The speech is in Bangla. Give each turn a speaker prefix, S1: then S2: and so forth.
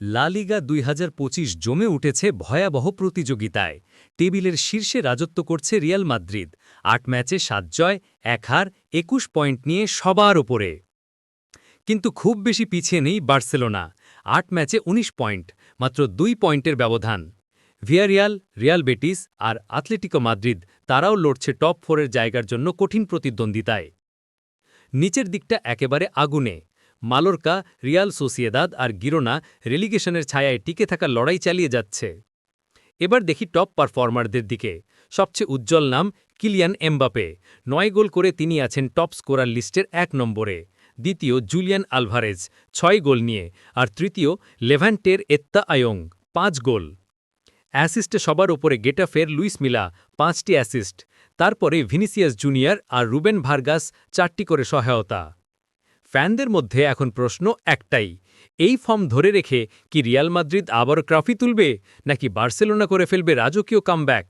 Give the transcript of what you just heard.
S1: লা লিগা দুই জমে উঠেছে ভয়াবহ প্রতিযোগিতায়। টেবিলের শীর্ষে রাজত্ব করছে রিয়াল মাদ্রিদ। আট ম্যাচে সাত জয়, এক হার, একুশ পয়েন্ট নিয়ে সবার ওপরে। কিন্তু খুব বেশি পিছিয়ে নেই বার্সেলোনা। আট ম্যাচে ১৯ পয়েন্ট, মাত্র দুই পয়েন্টের ব্যবধান। ভিয়ারিয়াল, রিয়াল বেটিস আর আতলেটিকো মাদ্রিদ তারাও লড়ছে টপ ফোরের জায়গার জন্য কঠিন প্রতিদ্বন্দ্বিতায়। নিচের দিকটা একেবারে আগুনে। মালোরকা, রিয়াল সোসিয়েদাদ আর গিরোনা রেলিগেশনের ছায়ায় টিকে থাকা লড়াই চালিয়ে যাচ্ছে। এবার দেখি টপ পারফর্মারদের দিকে। সবচেয়ে উজ্জ্বল নাম কিলিয়ান এমবাপে। নয় গোল করে তিনি আছেন টপ স্কোরার লিস্টের এক নম্বরে। দ্বিতীয় জুলিয়ান আলভারেজ, ছয় গোল নিয়ে। আর তৃতীয় লেভ্যান্টের এত্তা আয়ং, পাঁচ গোল। অ্যাসিস্টে সবার ওপরে গেটাফের লুইস মিলা, পাঁচটি অ্যাসিস্ট। তারপরে ভিনিসিয়াস জুনিয়র আর রুবেন ভার্গাস চারটি করে সহায়তা। ফ্যানদের মধ্যে এখন প্রশ্ন একটাই, এই ফর্ম ধরে রেখে কি রিয়াল মাদ্রিদ আবার ট্রফি তুলবে নাকি বার্সেলোনা করে ফেলবে রাজকীয় কামব্যাক?